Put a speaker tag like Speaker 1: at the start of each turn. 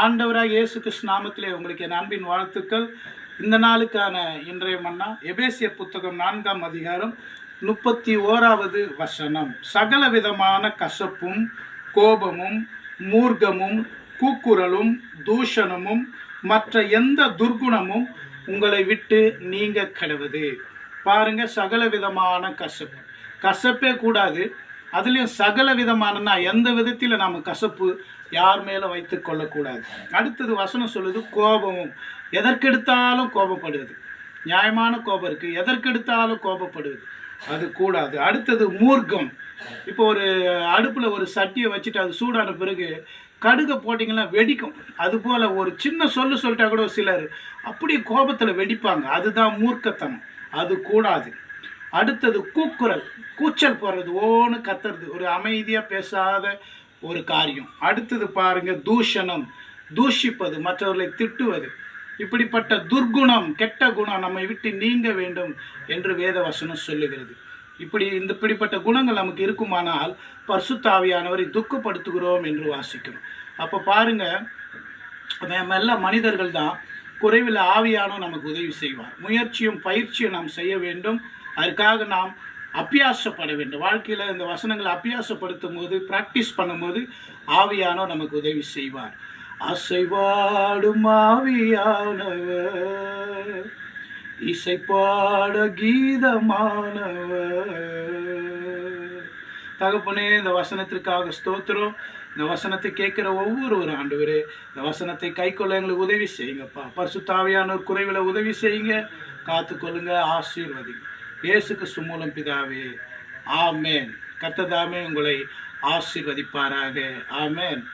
Speaker 1: ஆண்டவராக இயேசு கிருஷ்ண நாமத்திலே உங்களுக்கு என் அன்பின் வாழ்த்துக்கள். இந்த நாளுக்கான இன்றைய மன்னா எபேசிய புத்தகம் நான்காம் அதிகாரம் முப்பத்தி ஓராவது வசனம். சகல விதமான கசப்பும் கோபமும் மூர்க்கமும் கூக்குரலும் தூஷணமும் மற்ற எந்த துர்குணமும் உங்களை விட்டு நீங்க கிடவுது பாருங்க சகல விதமான கசப்பு. கசப்பே கூடாது. அதுலேயும் சகல விதமானனா எந்த விதத்தில் நாம் கசப்பு யார் மேலே வைத்து கொள்ளக்கூடாது. அடுத்தது வசனம் சொல்லுது கோபமும். எதற்கெடுத்தாலும் கோபப்படுவது. நியாயமான கோபம் இருக்குது எதற்கெடுத்தாலும் கோபப்படுவது. அது கூடாது. அடுத்தது மூர்க்கம். இப்போ ஒரு அடுப்பில் ஒரு சட்டியை வச்சுட்டு அது சூடான பிறகு கடுகை போட்டிங்கன்னா வெடிக்கும். அதுபோல் ஒரு சின்ன சொல்லு சொல்லிட்டா கூட சிலர் அப்படியே கோபத்தில் வெடிப்பாங்க. அதுதான் மூர்க்கத்தனம். அது கூடாது. அடுத்தது கூக்குரல். கூச்சல் போடுறது ஓன்னு கத்துறது. ஒரு அமைதியாக பேசாத ஒரு காரியம். அடுத்தது பாருங்க தூஷணம். தூஷிப்பது மற்றவர்களை திட்டுவது. இப்படிப்பட்ட துர்குணம் கெட்ட குணம் நம்மை விட்டு நீங்க வேண்டும் என்று வேதவசனம் சொல்லுகிறது. இப்படி இந்த இப்படிப்பட்ட குணங்கள் நமக்கு இருக்குமானால் பர்சுத்தாவியானவரை துக்கப்படுத்துகிறோம் என்று வாசிக்கிறோம். அப்போ பாருங்க நம்ம எல்லாம் மனிதர்கள் தான் குறைவில் ஆவியானோ நமக்கு உதவி செய்வார். முயற்சியும் பயிற்சியும் நாம் செய்ய வேண்டும். அதற்காக நாம் அபியாசப்பட வேண்டும். வாழ்க்கையில் இந்த வசனங்களை அபியாசப்படுத்தும் போது ப்ராக்டிஸ் பண்ணும்போது ஆவியானோ நமக்கு உதவி செய்வார். அசைவாடும் ஆவியானவர் இசைப்பாட கீதமானவர். தகப்பனே இந்த வசனத்திற்காக ஸ்தோத்திரம். இந்த வசனத்தை கேட்குற ஒவ்வொரு ஒரு ஆண்டவரே இந்த வசனத்தை கைக்கொள்ள எங்களுக்கு உதவி செய்யுங்கப்பா. பரிசுத்தாவியான குறைவில் உதவி செய்யுங்க. காத்துக்கொள்ளுங்க ஆசீர்வதிங்க. இயேசுக்கு சுமூலம் பிதாவே. ஆமேன். கத்ததாமே உங்களை ஆசீர்வதிப்பாராக. ஆமேன்.